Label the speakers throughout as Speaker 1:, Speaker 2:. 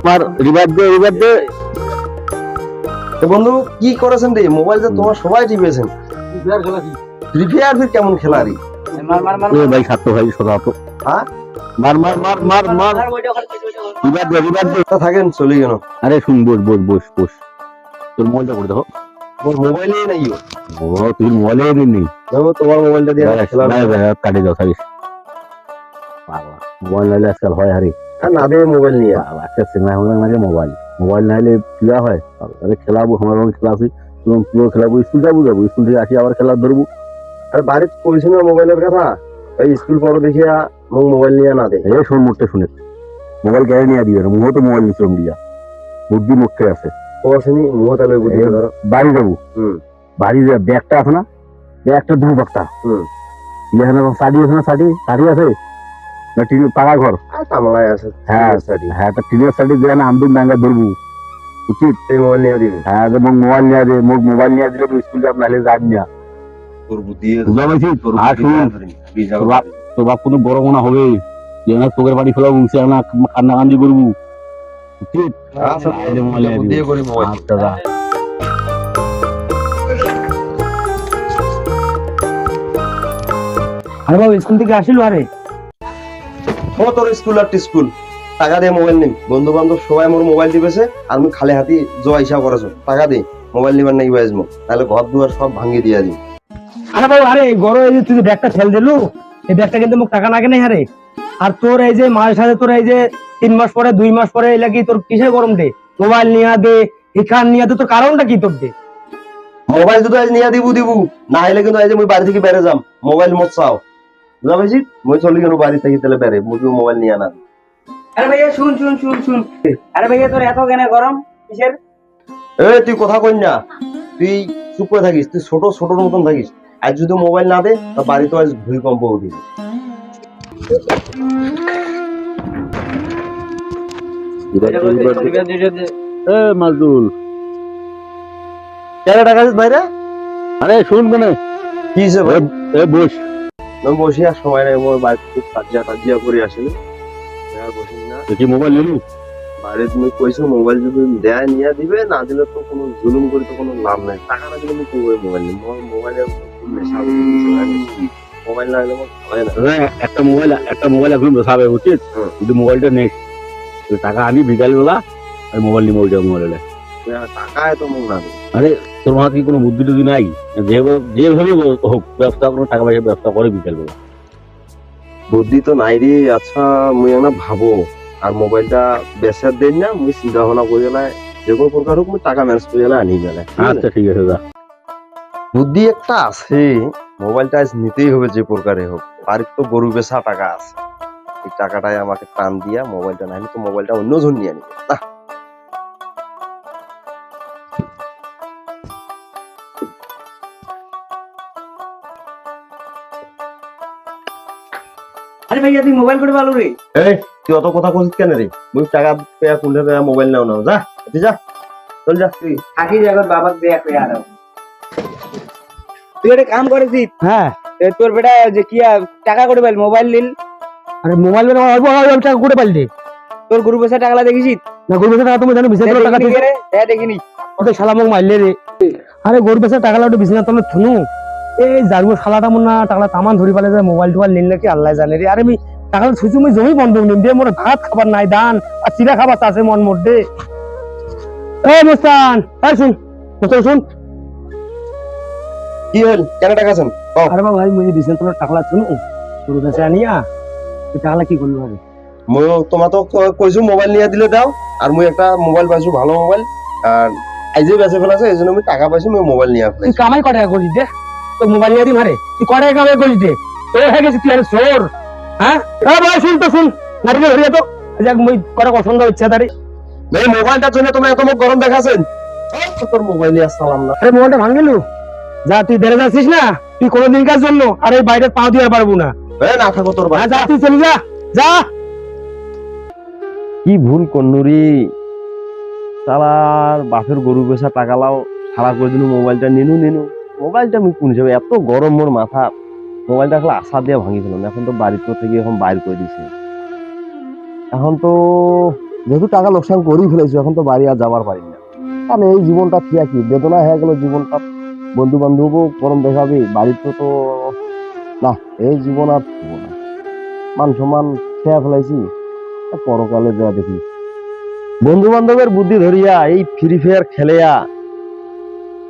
Speaker 1: আমার রিভার দে রিভার দে
Speaker 2: বন্ধু কি করেছেন রে মোবাইল তো তোমার সবাই টিপেছেন ফ্রি ফায়ার ফির কেমন খেলারি
Speaker 1: ভাই খাতো ভাই সদা তো
Speaker 2: হ্যাঁ
Speaker 1: মার মার মার মার মার রিভার দে রিভার দে
Speaker 2: তা থাকেন চলে গেল
Speaker 1: আরে শুন বস বস বস বস তোর মোবাইলটা করে দেখো
Speaker 2: মোর মোবাইল নাই ও।
Speaker 1: তুই মোবাইলে নেই
Speaker 2: দেখো তোমার মোবাইলটা দিয়ে খেলা
Speaker 1: কাটে যাও সারিস বাবা মোবাইল আজকাল হয় হারি।
Speaker 2: না দে মোবাইল নিয়ে।
Speaker 1: বাবা একটা সিনেমা হলে লাগে মোবাইল মোবাইল খেলা হয়? খেলাবো আমার রকম খেলা আছে এবং পুরো খেলাবো স্কুল যাব যাব স্কুল থেকে আসি আবার খেলা ধরবো।
Speaker 2: আরে কইছি না মোবাইলের কথা? ওই স্কুল পড়ো দেখিয়া মোবাইল নিয়ে না দে।
Speaker 1: এই শোন মোবাইল কেড়ে নিয়ে দিবে না মুহ তো মোবাইল নিচরম দিয়া। বুদ্ধি মুখে আছে।
Speaker 2: ও আসেনি মুহ
Speaker 1: বাড়ি যাব। বাড়ি যা ব্যাগটা আছে না ব্যাগটা দু বাক্তা
Speaker 2: হুম
Speaker 1: শাড়ি আছে না শাড়ি শাড়ি আছে? না টিনের পাকা ঘর।
Speaker 2: কামলায় আছে।
Speaker 1: হ্যাঁ
Speaker 2: সারি
Speaker 1: হ্যাঁ তা টিনের শাড়ি দিয়ে না আমদুম ডাঙ্গা ধরবো। উচিত।
Speaker 2: এই মোবাইল নিয়ে দিবি।
Speaker 1: হ্যাঁ তো মোক মোবাইল নিয়ে দে মোক মোবাইল নিয়ে দিলে তো স্কুল যাব নাহলে যান না।
Speaker 2: তোর বুদ্ধি
Speaker 1: বুঝা পাইছি আর শুন তোর বাপ কোনো বড় মনে হবে। যে না তোকের বাড়ি ফেলা উঠছে না কান্না কান্দি করব। উচিত।
Speaker 2: আচ্ছা,
Speaker 1: মোবাইল
Speaker 2: করি মোবাইল।
Speaker 1: আচ্ছা
Speaker 3: আরে বাবু স্কুল থেকে আসিল আরে।
Speaker 2: ও তোর স্কুল আর স্কুল টাকা দিয়ে মোবাইল নিম। বন্ধু বান্ধব সবাই মোর মোবাইল দিবেছে আর আমি খালি হাতি জোয়া হিসাব করেছ টাকা দে মোবাইল নিবার নাকি বাজমো তাহলে ঘর দুয়ার সব ভাঙিয়ে দিয়া দিই
Speaker 3: আরে বাবু আরে গরো এই যে তুই ব্যাগটা ছেল দিলু এই ব্যাগটা কিন্তু মোক টাকা লাগে নাই হারে আর তোর এই যে মায়ের সাথে তোর এই যে তিন মাস পরে দুই মাস পরে এই লাগি তোর কিসের গরম দে? মোবাইল নিয়া দে এখান নিয়া দে তোর কারণটা কি তোর দে?
Speaker 2: মোবাইল যদি আজ নিয়ে দিবু দিবু। না হলে কিন্তু আজ মুই বাড়ি থেকে বেড়ে যাম। মোবাইল মোট চাও। বুঝা পাইছি? মুই চলি গেল বাড়ি থেকে তাহলে বেড়ে মোবাইল নিয়ে না
Speaker 4: আরে ভাইয়া শুন শুন শুন শুন। আরে ভাইয়া তোর এত কেন গরম? কিসের?
Speaker 2: এ তুই কথা কই না। তুই চুপ করে থাকিস তুই ছোট ছোটর মতন থাকিস। আজ যদি মোবাইল না দে তা বাড়িতে আজ ভূমিকম্প
Speaker 1: এ মাজদুল
Speaker 2: কেন টাকা বাইরে?
Speaker 1: আরে শুন কেন।
Speaker 2: কি হিসেবে ভাই?
Speaker 1: এ বস।
Speaker 2: আমি বসি আর সময় নাই মোর বাড়িতে খুব কাজিয়া কাজিয়া করে আসিনি। আর বসি না।
Speaker 1: দেখি মোবাইল নিলু?
Speaker 2: বাইরে তুমি কইছো মোবাইল যদি দেয় নিয়ে দিবে না দিলে তো কোনো জুলুম করে তো কোনো লাভ নাই। টাকা না দিলে আমি কি করে মোবাইল নিই মোবাইলে হয়ে। মোবাইল না হলে আমার ভালো না।
Speaker 1: একটা মোবাইল একটা মোবাইল এখন বসাবে উচিত। কিন্তু মোবাইলটা নেই টাকা আনি বিকাল বেলা আর মোবাইল নিবো ওইটা মোবাইলে
Speaker 2: টাকা এত মুখ না।
Speaker 1: আরে তোর মাথায় কি কোনো বুদ্ধি টুদ্ধি নাই? যেভাবে হোক ব্যবসা কোনো টাকা পয়সা ব্যবসা করে বিকাল বেলা।
Speaker 2: বুদ্ধি তো নাই রে আচ্ছা মুই না ভাবো। আর মোবাইলটা বেচার দেন না মুই চিন্তা ভাবনা করি না যে কোনো প্রকার হোক মুই টাকা ম্যানেজ করে না আনি গেলে
Speaker 1: আচ্ছা ঠিক আছে দা
Speaker 2: বুদ্ধি একটা আছে মোবাইলটা আজ নিতেই হবে যে প্রকারে হোক। আর তো গরু বেচা টাকা আছে। এই টাকাটাই আমাকে টান দিয়া মোবাইলটা না তো মোবাইলটা অন্য জন নিয়ে নিবে না
Speaker 4: আরে ভাইয়া তুই মোবাইল করে ভালো রে।
Speaker 2: এই তুই অত কথা কইছিস কেন রে? মুই টাকা পেয়া কুন্ডে পেয়া মোবাইল নাও না যা তুই যা চল যা। তুই
Speaker 4: থাকি যাবে বাবার দেয়া করে আর তুই একটা কাম করেছিস
Speaker 3: হ্যাঁ।
Speaker 4: এ তোর বেটা যে কি টাকা করে পাইল মোবাইল নিল।
Speaker 3: আরে মোবাইল বের অল্প অল্প টাকা করে পাইলে
Speaker 4: তোর গরু পয়সা টাকা দেখিছিস
Speaker 3: না গরু বেচা টাকা তুমি জানো তলে টাকা
Speaker 4: রে দেয়া দেখিনি
Speaker 3: ওটা শালা মোক মারলে রে। আরে গরু বেচা টাকা লাউটে বিছানা তলে থুনু। এই জারবো শালাটা মন না টাকা তামান ধরি পালে যে মোবাইল টোবাইল নিল নাকি আল্লাহ জানে রে। আরে আমি টাকা ছুঁচু মই জমি বন্ধ নিম দে মোর ভাত খাবার নাই দান। আর চিরা খাবার আছে মন দে এই মুস্তান এই শুন মুস্তান শুন।
Speaker 2: কি হল? কেন টাকা আছেন
Speaker 3: আরে বাবা ভাই মুই বিছানা তলে টাকলা থুনু গরু বেচা আনিয়া তুই কি করবি ভাবে?
Speaker 2: মই তোমার তো কইছো মোবাইল নিয়ে দিলে দাও আর মুই একটা মোবাইল পাইছো ভালো মোবাইল আর আইজে বেঁচে ফেলাছে এই জন্য আমি টাকা পাইছো মুই মোবাইল নিয়ে ফেলাইছি।
Speaker 3: কামাই কটা করিস দে। তো মোবাইল নিয়ে দিম হারে তুই কটা কামাই করিস দে তো হয়ে গেছিস তুই আরে চোর। হ্যাঁ? ভাই শুন তো শুন। ধরিয়ে তো। যাক মুই কটা পছন্দ ইচ্ছা তারি।
Speaker 2: এই মোবাইলটার জন্য তোমরা এত মুখ গরম দেখাছেন? তোর মোবাইল নিয়ে আসলাম না।
Speaker 3: আরে মোবাইলটা ভাঙিলু? যা তুই যাচ্ছিস না? তুই কোনো দিনকার জন্য আর এই বাইরে পা দিয়ে পারব না।
Speaker 2: এ না থাকো তোর
Speaker 3: যা তুই চলে যা। যা।
Speaker 2: কি ভুল করনুরি সালার বাপের গরু বেচা টাকা লাও সারা করে দিনু মোবাইলটা নিনু নিনু। মোবাইলটা আমি কোন হিসাবে? এত গরম মোর মাথা। মোবাইলটা খালি আশা দিয়ে ভাঙি ফেলাম এখন তো বাড়িতে থেকে এখন বাইর করে দিছে। এখন তো যেহেতু টাকা লোকসান করেই ফেলেছি, এখন তো বাড়ি আর যাবার পারি না। কারণ এই জীবনটা থিয়া কি বেদনা হয়ে গেল জীবনটা। বন্ধু বান্ধবও গরম দেখাবে বাড়িতে তো না, এই জীবন আর মান সম্মান খেয়া ফেলাইছি পরকালে যা দেখি। বন্ধু বান্ধবের বুদ্ধি ধরিয়া, এই ফ্রি ফায়ার খেলেয়া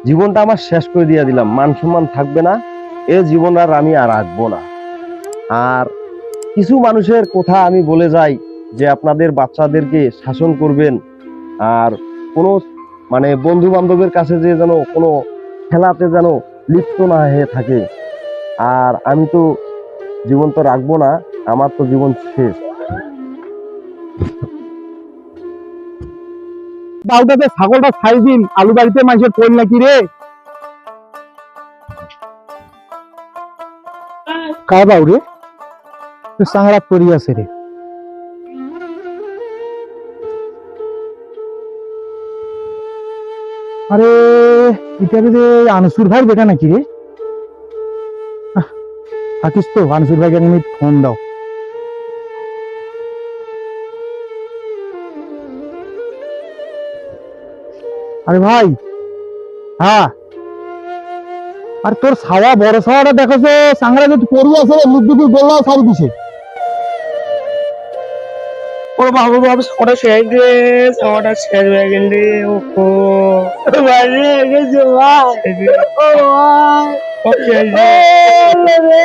Speaker 2: জীবনটা আমার শেষ করে দিয়ে দিলাম। মান সম্মান থাকবে না। এ জীবন আর আমি আর রাখব না। আর কিছু মানুষের কথা আমি বলে যাই যে আপনাদের বাচ্চাদেরকে শাসন করবেন। আর কোনো মানে বন্ধু বান্ধবের কাছে যে যেন কোনো খেলাতে যেন লিপ্ত না হয়ে থাকে। আর আমি তো জীবন তো রাখব না, আমার তো জীবন শেষ।
Speaker 5: বাউটাতে ছাগলটা ছাই দিন আলু বাড়িতে মানুষের কোল নাকি রে? কার বাউ রে সাংড়া পরি আছে রে। আরে, এটা যে আনসুর ভাই বেটা নাকি রে? থাকিস তো, আনসুর ভাইকে মিনিট ফোন দাও। আরে ভাই হ্যাঁ আর তোর ছাওয়া বড় ছাওয়াটা দেখো যে সাংরা যদি পড়ি আছে রে মুখ দুটি গোল্লা সারি দিছে
Speaker 3: ওর বাবু বাবু ওটা শেষ রে ওটা শেষ হয়ে গেল রে ও বাড়ি গেছে ভাই ও ভাই ও শেষ রে